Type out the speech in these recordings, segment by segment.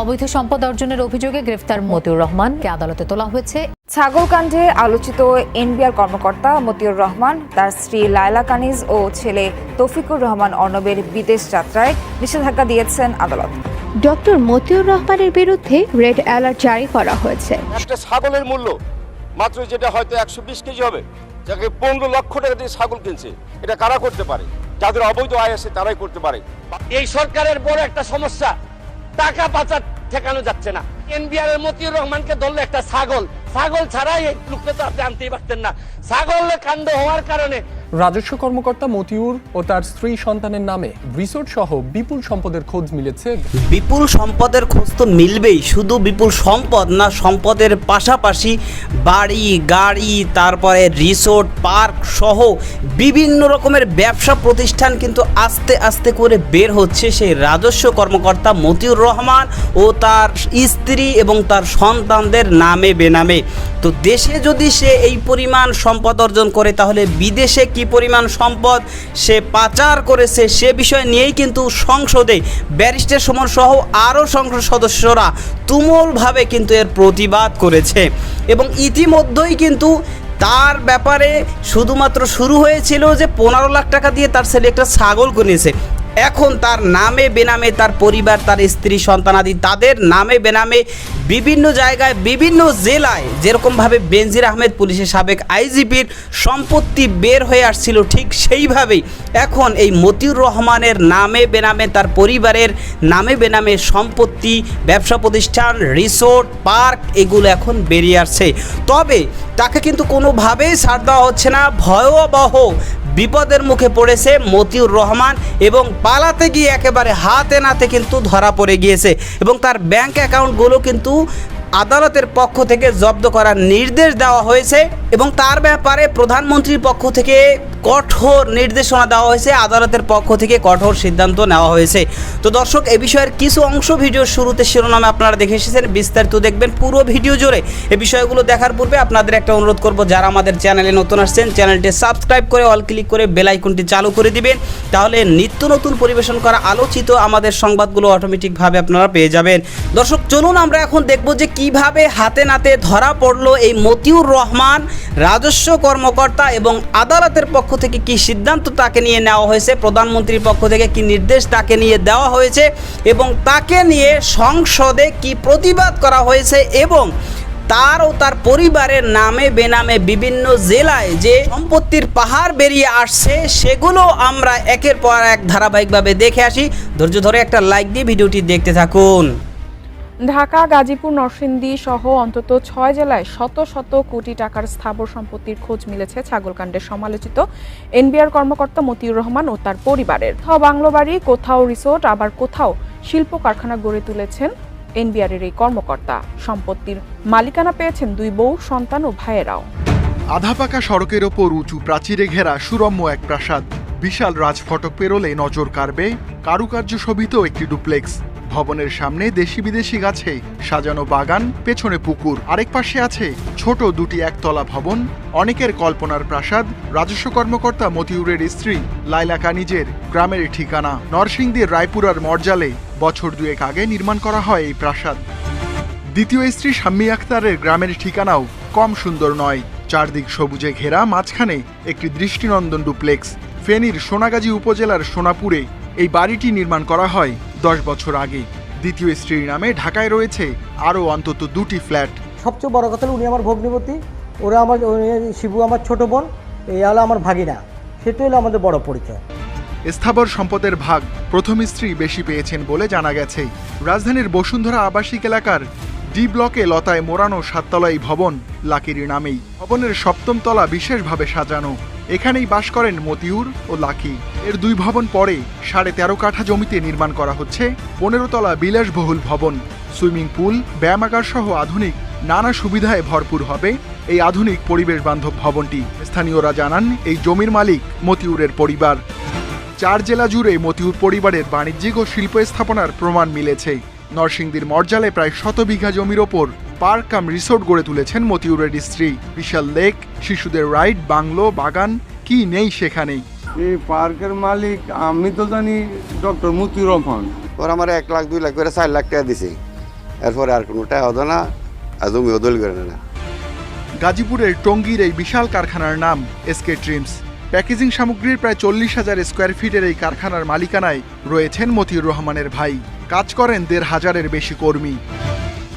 অবৈধ সম্পদ অর্জনের অভিযোগে গ্রেফতার মতিউর রহমানকে আদালতে তোলা হয়েছে। ছাগলকাণ্ডে আলোচিত এনবিআর কর্মকর্তা মতিউর রহমান তার স্ত্রী লায়লা কানিজ ও ছেলে তৌফিকুর রহমান অর্ণবের বিদেশ যাত্রায় নিষেধাজ্ঞা দিয়েছেন আদালত। ডক্টর মতিউর রহমানের বিরুদ্ধে রেড অ্যালার্ট জারি করা হয়েছে। একটা ছাগলের মূল্য মাত্র যেটা হয়তো একশো বিশ কেজি হবে যাকে পনেরো লক্ষ টাকা দিয়ে ছাগল কিনছে এটা কারা করতে পারে? যাদের অবৈধ আয় আছে তারাই করতে পারে। এই সরকারের বড় একটা সমস্যা টাকা পাচার ঠেকানো যাচ্ছে না। এনবিআর এর মতিউর রহমানকে ধরলে একটা ছাগল। ছাগল ছাড়াই এই লোককে তো আপনি আনতেই পারতেন না। ছাগল কাণ্ড হওয়ার কারণে রাজস্ব কর্মকর্তা মতিউর ও তার স্ত্রী সন্তানের নামে রিসোর্ট সহ বিপুল সম্পদের খোঁজ মিলেছে। বিপুল সম্পদের খোঁজ তো মিলবেই, শুধু বিপুল সম্পদ না, সম্পদের পাশাপাশি বাড়ি, গাড়ি, তারপরে রিসোর্ট, পার্ক সহ বিভিন্ন রকমের ব্যবসা প্রতিষ্ঠান কিন্তু আস্তে আস্তে করে বের হচ্ছে সেই রাজস্ব কর্মকর্তা মতিউর রহমান ও তার স্ত্রী এবং তার সন্তানদের নামে বেনামে। তো দেশে যদি সে এই পরিমাণ সম্পদ অর্জন করে, তাহলে বিদেশে কি পরিমাণ সম্পদ সে পাচার করেছে সে বিষয় নিয়েই কিন্তু সংসদে ব্যারিস্টার সমর সহ আরও সংসদ সদস্যরা তুমুলভাবে কিন্তু এর প্রতিবাদ করেছে। এবং ইতিমধ্যেই কিন্তু তার ব্যাপারে শুধুমাত্র শুরু হয়েছিল যে পনেরো লাখ টাকা দিয়ে তার ছেলে একটা ছাগল কিনেছে। এখন তার নামে বেনামে তার পরিবার, তার স্ত্রী সন্তানাদি তাদের নামে বেনামে বিভিন্ন জায়গায়, বিভিন্ন জেলায় যেরকমভাবে বেনজির আহমেদ পুলিশের সাবেক আইজিপির সম্পত্তি বের হয়ে আসছিল, ঠিক সেইভাবেই এখন এই মতিউর রহমানের নামে বেনামে তার পরিবারের নামে বেনামে সম্পত্তি, ব্যবসা প্রতিষ্ঠান, রিসোর্ট, পার্ক এগুলো এখন বেরিয়ে আসছে। তবে তাকে কিন্তু কোনোভাবেই ছাড় দেওয়া হচ্ছে না, ভয়াবহ বিপদের মুখে পড়েছে মতিউর রহমান এবং পালাতে গিয়ে একেবারে হাতে নাতে কিন্তু ধরা পড়ে গিয়েছে এবং তার ব্যাংক অ্যাকাউন্টগুলো কিন্তু আদালতের পক্ষ থেকে জব্দ করার নির্দেশ দেওয়া হয়েছে এবং তার ব্যাপারে প্রধানমন্ত্রীর পক্ষ থেকে কঠোর নির্দেশনা দেওয়া হয়েছে। আদালতের পক্ষ থেকে কঠোর সিদ্ধান্ত নেওয়া হয়েছে। তো দর্শক, এ বিষয়ের কিছু অংশ ভিডিওর শুরুতে শিরোনামে আপনারা দেখে এসেছেন। বিস্তারিত দেখবেন পুরো ভিডিও জুড়ে। এ বিষয়গুলো দেখার পূর্বে আপনাদের একটা অনুরোধ করব, যারা আমাদের চ্যানেলে নতুন আসছেন, চ্যানেলটি সাবস্ক্রাইব করে অল ক্লিক করে বেল আইকনটি চালু করে দিবেন। তাহলে নিত্য নতুন পরিবেশন করা আলোচিত আমাদের সংবাদগুলো অটোমেটিকভাবে আপনারা পেয়ে যাবেন। দর্শক, চলুন আমরা এখন দেখব যে কীভাবে হাতে নাতে ধরা পড়ল এই মতিউর রহমান, রাজস্ব কর্মকর্তা এবং আদালতের পক্ষ থেকে কি সিদ্ধান্ত তাকে নিয়ে নেওয়া হয়েছে? প্রধানমন্ত্রীর পক্ষ থেকে কি নির্দেশ তাকে নিয়ে দেওয়া হয়েছে? এবং তাকে নিয়ে সংসদে কি প্রতিবাদ করা হয়েছে? এবং তার ও তার পরিবারের নামে বেনামে বিভিন্ন জেলায় যে সম্পত্তির পাহাড় বেরিয়ে আসছে, সেগুলো আমরা একের পর এক ধারাবাহিকভাবে দেখে আসি। ধৈর্য ধরে একটা লাইক দিয়ে ভিডিওটি দেখতে থাকুন। ঢাকা, গাজীপুর, নরসিংদী সহ অন্তত ছয় জেলায় শত শত কোটি টাকার স্থাবর সম্পত্তির খোঁজ মিলেছে ছাগলকাণ্ডের সমালোচিত এনবিআর কর্মকর্তা মতিউর রহমান ও তার পরিবারের। কোথাও বাংলো বাড়ি কোথাও রিসোর্ট, আবার কোথাও শিল্প কারখানা গড়ে তুলেছেন এনবিআরের এই কর্মকর্তা। সম্পত্তির মালিকানা পেয়েছেন দুই বউ, সন্তান ও ভাইয়েরাও। আধাপাকা সড়কের ওপর উঁচু প্রাচীরে ঘেরা সুরম্য এক প্রাসাদ। বিশাল রাজফটক পেরোলে নজর কাড়বে কারুকার্য শোভিত একটি ডুপ্লেক্স। ভবনের সামনে দেশি বিদেশি গাছে সাজানো বাগান, পেছনে পুকুর, আরেক পাশে আছে ছোট দুটি একতলা ভবন, অনেকের কল্পনার প্রাসাদ, রাজস্ব কর্মকর্তা মতিউরের স্ত্রী লাইলা কানিজের গ্রামের ঠিকানা। নরসিংদীর রায়পুরার মর্জালে বছর দুয়েক আগে নির্মাণ করা হয় এই প্রাসাদ। দ্বিতীয় স্ত্রী শাম্মী আক্তারের গ্রামের ঠিকানাও কম সুন্দর নয়। চারদিক সবুজে ঘেরা, মাঝখানে একটি দৃষ্টিনন্দন ডুপ্লেক্স। ফেনীর সোনাগাজী উপজেলার সোনাপুরে এই বাড়িটি নির্মাণ করা হয় দশ বছর আগে। দ্বিতীয় স্ত্রীর নামে ঢাকায় রয়েছে আরও অন্তত দুটি ফ্ল্যাট। সবচেয়ে বড় কথা হলো উনি আমার ভগ্নিপতি ওরা আমার শিবু আমার ছোট বোন এই হলো আমার ভাগিনা। সেটাই হলো আমাদের বড় পরিচয়। স্থাবর সম্পদের ভাগ প্রথম স্ত্রী বেশি পেয়েছেন বলে জানা গেছে। রাজধানীর বসুন্ধরা আবাসিক এলাকার ডি ব্লকে লতায় মোড়ানো সাততলা এই ভবন লাকির নামেই। ভবনের সপ্তম তলা বিশেষভাবে সাজানো। এখানেই বাস করেন মতিউর ও লাকি। এর দুই ভবন পরে সাড়ে তেরো কাঠা জমিতে নির্মাণ করা হচ্ছে পনেরো তলা বিলাসবহুল ভবন। সুইমিং পুল ব্যায়ামাগার সহ আধুনিক নানা সুবিধায় ভরপুর হবে এই আধুনিক পরিবেশ বান্ধব ভবনটি। স্থানীয়রা জানান, এই জমির মালিক মতিউরের পরিবার। চার জেলা জুড়ে মতিউর পরিবারের বাণিজ্যিক ও শিল্প স্থাপনার প্রমাণ মিলেছে। নরসিংদীর মর্জালে প্রায় শত বিঘা জমির ওপর পার্ক কাম রিসোর্ট গড়ে তুলেছেন মতিউরের স্ত্রী বিশাল লেক শিশুদের রাইড বাংলো বাগান কি নেই সেখানে এই পার্কের মালিক আমি তো জানি ডক্টর মতিউর রহমান। ওর আমার এক লাখ দুই লাখ করে চার লাখ টাকা দিছে। এরপরে আর কোনোটাই হতো না আর জমিও দল করে না গাজীপুরের টঙ্গীর এই বিশাল কারখানার নাম এসকে ট্রিমস। প্যাকেজিং সামগ্রীর প্রায় চল্লিশ হাজার স্কোয়ার ফিটের এই কারখানার মালিকানায় রয়েছেন মতিউর রহমানের ভাই। কাজ করেন দেড় হাজারের বেশি কর্মী।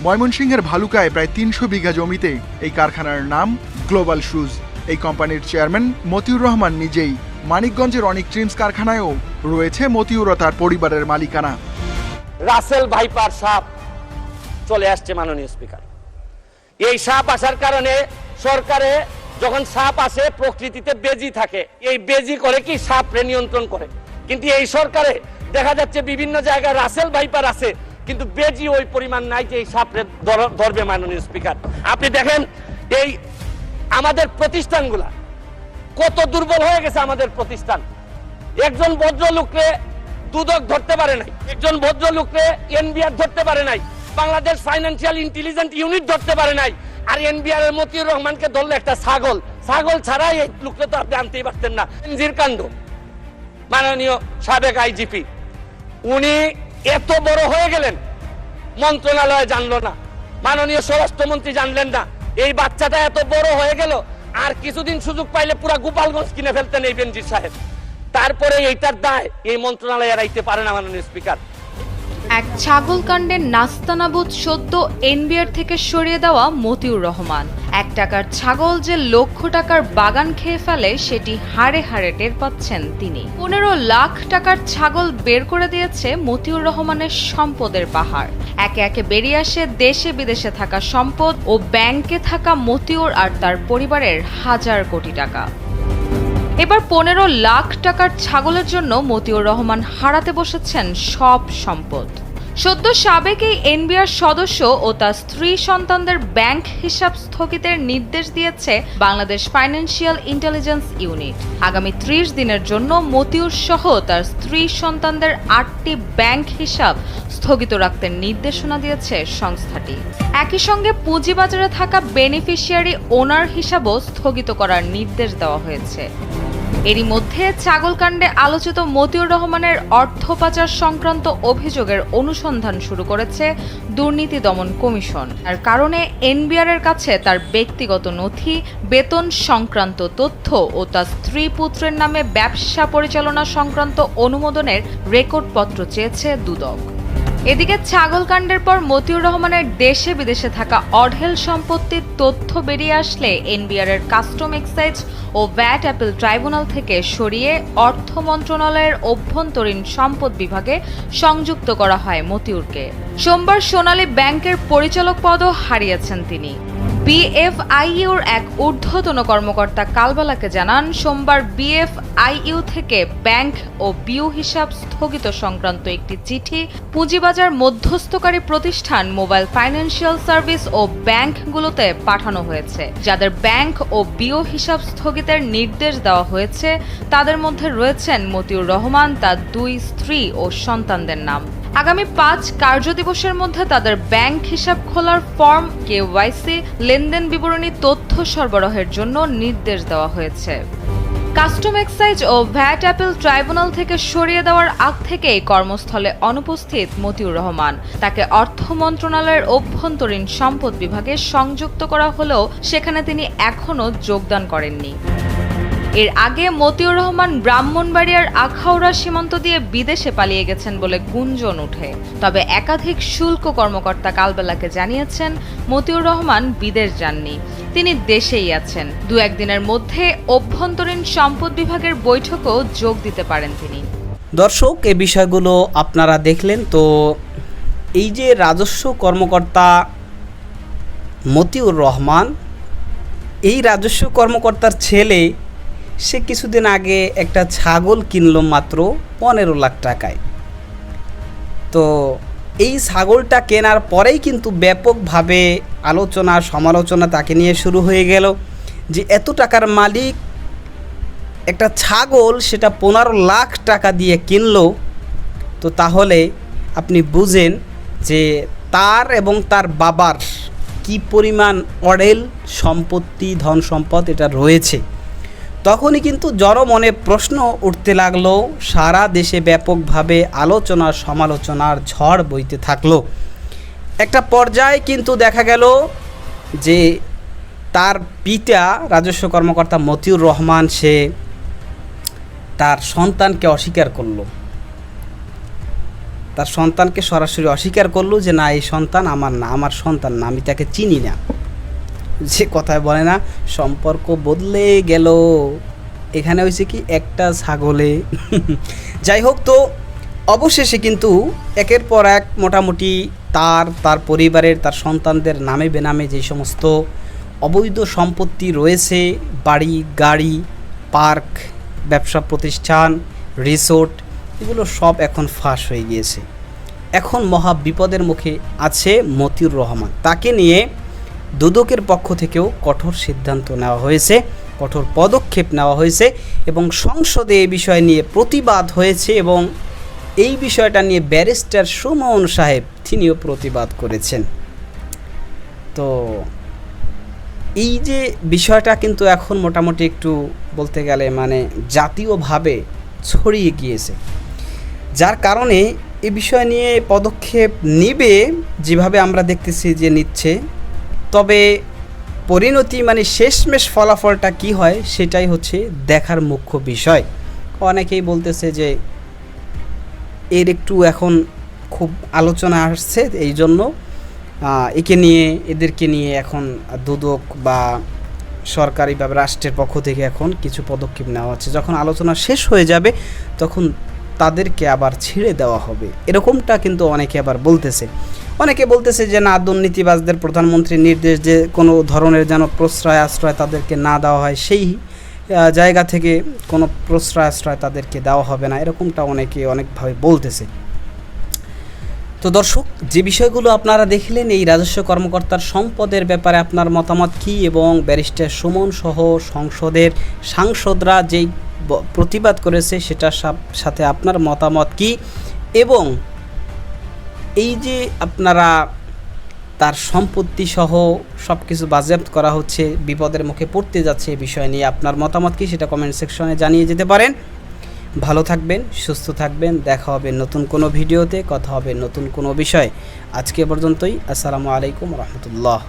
ময়মনসিংহের ভালুকায় প্রায় তিনশো বিঘা জমিতে এই কারখানার নাম গ্লোবাল শুজ। এই কোম্পানির চেয়ারম্যান মতিউর রহমান নিজেই মানিকগঞ্জের অনেক ট্রিমস কারখানায়ও রয়েছে মতিউর তার পরিবারের মালিকানা। রাসেল ভাইপার সাপ চলে আসছে মাননীয় স্পিকার। এই সাপ আসার কারণে সরকারে যখন সাপ আসে, প্রকৃতিতে বেজি থাকে। এই বেজি করে কি সাপরে নিয়ন্ত্রণ করে? কিন্তু এই সরকারে দেখা যাচ্ছে বিভিন্ন জায়গায় রাসেল ভাইপার আছে, কিন্তু বেজি ওই পরিমাণ নাই যে এই সাপরে ধরবে মাননীয় স্পিকার। আপনি দেখেন, এই আমাদের প্রতিষ্ঠানগুলা কত দুর্বল হয়ে গেছে আমাদের প্রতিষ্ঠান। একজন ভদ্রলোককে দুদক ধরতে পারে নাই, একজন ভদ্রলোককে এনবিআর ধরতে পারে নাই, বাংলাদেশ ফাইন্যান্সিয়াল ইন্টেলিজেন্ট ইউনিট ধরতে পারে নাই, আর এনবিআর এর মতিউর রহমানকে ধরলে একটা ছাগল। ছাগল ছাড়াই এই লোককে তো আপনি আনতেই পারতেন না। এনজির কাণ্ড। মাননীয় সাবেক আইজিপি। উনি এত বড় হয়ে গেলেন, মন্ত্রণালয় জানলো না, মাননীয় স্বরাষ্ট্রমন্ত্রী জানলেন না, এই বাচ্চাটা এত বড় হয়ে গেল, আর কিছুদিন সুযোগ পাইলে পুরা গোপালগঞ্জ কিনে ফেলতেন এই বেনজির সাহেব। তারপরে এইটার দায় এই মন্ত্রণালয় এড়াইতে পারে না, মাননীয় স্পিকার। এক ছাগল কাণ্ডের নাস্তানাবুদ সদ্য এনবিআর থেকে সরিয়ে দেওয়া মতিউর রহমান। এক টাকার ছাগল যে লক্ষ টাকার বাগান খেয়ে ফেলে, সেটি হাড়ে হাড়ে টের পাচ্ছেন তিনি। পনেরো লাখ টাকার ছাগল বের করে দিয়েছে মতিউর রহমানের সম্পদের পাহাড়। একে একে বেরিয়ে আসে দেশে বিদেশে থাকা সম্পদ ও ব্যাংকে থাকা মতিউর আর তার পরিবারের হাজার কোটি টাকা। এবার পনেরো লাখ টাকার ছাগলের জন্য মতিউর রহমান হারাতে বসেছেন সব সম্পদ। সদ্য সাবেক এই এনবিআর সদস্য ও তার স্ত্রী সন্তানদের ব্যাংক হিসাব স্থগিতের নির্দেশ দিয়েছে বাংলাদেশ ফাইন্যান্সিয়াল ইন্টেলিজেন্স ইউনিট। আগামী ত্রিশ দিনের জন্য মতিউর সহ তার স্ত্রী সন্তানদের আটটি ব্যাংক হিসাব স্থগিত রাখতে নির্দেশনা দিয়েছে সংস্থাটি। একই সঙ্গে পুঁজিবাজারে থাকা বেনিফিশিয়ারি ওনার হিসাবও স্থগিত করার নির্দেশ দেওয়া হয়েছে। এরই মধ্যে ছাগলকাণ্ডে আলোচিত মতিউর রহমানের অর্থ পাচার সংক্রান্ত অভিযোগের অনুসন্ধান শুরু করেছে দুর্নীতি দমন কমিশন। আর কারণে এনবিআর এর কাছে তার ব্যক্তিগত নথি, বেতন সংক্রান্ত তথ্য ও তার স্ত্রী পুত্রের নামে ব্যবসা পরিচালনা সংক্রান্ত অনুমোদনের রেকর্ডপত্র চেয়েছে দুদক। এদিকে ছাগলকাণ্ডের পর মতিউর রহমানের দেশে বিদেশে থাকা অঢেল সম্পত্তির তথ্য বেরিয়ে আসলে এনবিআর এর কাস্টম এক্সাইজ ও ভ্যাট অ্যাপেল ট্রাইব্যুনাল থেকে সরিয়ে অর্থ মন্ত্রণালয়ের অভ্যন্তরীণ সম্পদ বিভাগে সংযুক্ত করা হয় মতিউরকে। সোমবার সোনালী ব্যাংকের পরিচালক পদও হারিয়েছেন তিনি। বিএফআইইউর এক ঊর্ধ্বতন কর্মকর্তা কালবালাকে জানান, সোমবার বিএফআইইউ থেকে ব্যাংক ও বিউ হিসাব স্থগিত সংক্রান্ত একটি চিঠি পুঁজিবাজার মধ্যস্থকারী প্রতিষ্ঠান মোবাইল ফাইন্যান্সিয়াল সার্ভিস ও ব্যাংকগুলোতে পাঠানো হয়েছে। যাদের ব্যাংক ও বিও হিসাব স্থগিতের নির্দেশ দেওয়া হয়েছে, তাদের মধ্যে রয়েছেন মতিউর রহমান, তার দুই স্ত্রী ও সন্তানদের নাম। আগামী পাঁচ কার্যদিবসের মধ্যে তাদের ব্যাংক হিসাব খোলার ফর্ম, কেওয়াইসি, লেনদেন বিবরণী, তথ্য সরবরাহের জন্য নির্দেশ দেওয়া হয়েছে। কাস্টম এক্সাইজ ও ভ্যাট অ্যাপেল ট্রাইব্যুনাল থেকে সরিয়ে দেওয়ার আগ থেকেই কর্মস্থলে অনুপস্থিত মতিউর রহমান। তাকে অর্থ মন্ত্রণালয়ের অভ্যন্তরীণ সম্পদ বিভাগে সংযুক্ত করা হলেও সেখানে তিনি এখনও যোগদান করেননি। এর আগে মতিউর রহমান ব্রাহ্মণবাড়িয়ার আখাউড়া সীমান্ত দিয়ে বিদেশে পালিয়ে গেছেন বলে গুঞ্জন ওঠে। তবে একাধিক শুল্ক কর্মকর্তা কালবেলাকে জানিয়েছেন, মতিউর রহমান বিদেশ যাননি। তিনি দেশেই আছেন। দু একদিনের মধ্যে অভ্যন্তরীণ সম্পদ বিভাগের বৈঠকেও যোগ দিতে পারেন তিনি। দর্শক, এ বিষয়গুলো আপনারা দেখলেন তো এই যে রাজস্ব কর্মকর্তা মতিউর রহমান, এই রাজস্ব কর্মকর্তার ছেলে সে কিছুদিন আগে একটা ছাগল কিনলো মাত্র পনেরো লাখ টাকায়। তো এই ছাগলটা কেনার পরেই কিন্তু ব্যাপকভাবে আলোচনা, সমালোচনা তাকে নিয়ে শুরু হয়ে গেল যে এত টাকার মালিক একটা ছাগল সেটা পনেরো লাখ টাকা দিয়ে কিনলো। তো তাহলে আপনি বুঝেন যে তার এবং তার বাবার কি পরিমাণ অডেল সম্পত্তি, ধন সম্পদ এটা রয়েছে। তখনই কিন্তু জনমনে প্রশ্ন উঠতে লাগল। সারা দেশে ব্যাপকভাবে আলোচনা সমালোচনার ঝড় বইতে থাকল। একটা পর্যায়ে কিন্তু দেখা গেল যে তার পিতা রাজস্ব কর্মকর্তা মতিউর রহমান, সে তার সন্তানকে অস্বীকার করল। তার সন্তানকে সরাসরি অস্বীকার করল যে, না, এই সন্তান আমার না, আমার সন্তান না, আমি তাকে চিনি না। যে কথায় বলে না, সম্পর্ক বদলে গেল। এখানে হয়েছে কি, একটা ছাগলে। যাই হোক তো, অবশেষে কিন্তু একের পর এক মোটামুটি তার তার পরিবারের, তার সন্তানদের নামে বেনামে যে সমস্ত অবৈধ সম্পত্তি রয়েছে, বাড়ি, গাড়ি, পার্ক, ব্যবসা প্রতিষ্ঠান, রিসোর্ট, এগুলো সব এখন ফাঁস হয়ে গিয়েছে। এখন মহা বিপদের মুখে আছে মতিউর রহমান। তাকে নিয়ে দুদকের পক্ষ থেকেও কঠোর সিদ্ধান্ত নেওয়া হয়েছে, কঠোর পদক্ষেপ নেওয়া হয়েছে এবং সংসদে এই বিষয় নিয়ে প্রতিবাদ হয়েছে এবং এই বিষয়টা নিয়ে ব্যারিস্টার সুমন সাহেব তিনিও প্রতিবাদ করেছেন। তো এই যে বিষয়টা কিন্তু এখন মোটামুটি একটু বলতে গেলে মানে জাতীয়ভাবে ছড়িয়ে গিয়েছে। যার কারণে এ বিষয় নিয়ে পদক্ষেপ নেবে যেভাবে আমরা দেখতেছি যে নিচ্ছে তবে পরিণতি মানে শেষমেশ ফলাফলটা কি হয় সেটাই হচ্ছে দেখার মুখ্য বিষয়। অনেকেই বলতেছে যে এর একটু এখন খুব আলোচনা আসছে এই জন্য একে নিয়ে, এদেরকে নিয়ে এখন দুদক বা সরকারিভাবে রাষ্ট্রের পক্ষ থেকে এখন কিছু পদক্ষেপ নেওয়া হচ্ছে। যখন আলোচনা শেষ হয়ে যাবে, তখন তাদেরকে আবার ছেড়ে দেওয়া হবে। এরকমটা কিন্তু অনেকে আবার বলতেছে। অনেকে বলতেছে যে, না, দুর্নীতিবাজদের প্রধানমন্ত্রীর নির্দেশ যে কোনো ধরনের যেন প্রশ্রয়, আশ্রয় তাদেরকে না দেওয়া হয়, সেই জায়গা থেকে কোনো প্রশ্রয়, আশ্রয় তাদেরকে দেওয়া হবে না। এরকমটা অনেকে অনেকভাবে বলতেছে। তো দর্শক, যে বিষয়গুলো আপনারা দেখলেন, এই রাজস্ব কর্মকর্তার সম্পদের ব্যাপারে আপনার মতামত কী এবং ব্যারিস্টার সুমন সহ সংসদের সাংসদরা যেই প্রতিবাদ করেছে সেটার সাথে আপনার মতামত কী? এবং এই যে আপনারা তার সম্পত্তি সহ সব কিছু বাজেয়াপ্ত করা হচ্ছে, বিপদের মুখে পড়তে যাচ্ছে এই বিষয় নিয়ে আপনার মতামত কী সেটা কমেন্ট সেকশনে জানিয়ে যেতে পারেন। ভালো থাকবেন, সুস্থ থাকবেন, দেখা হবে নতুন কোনো ভিডিওতে, কথা হবে নতুন কোনো বিষয়। আজকে পর্যন্তই, আসসালামু আলাইকুম রহমতুল্লাহ।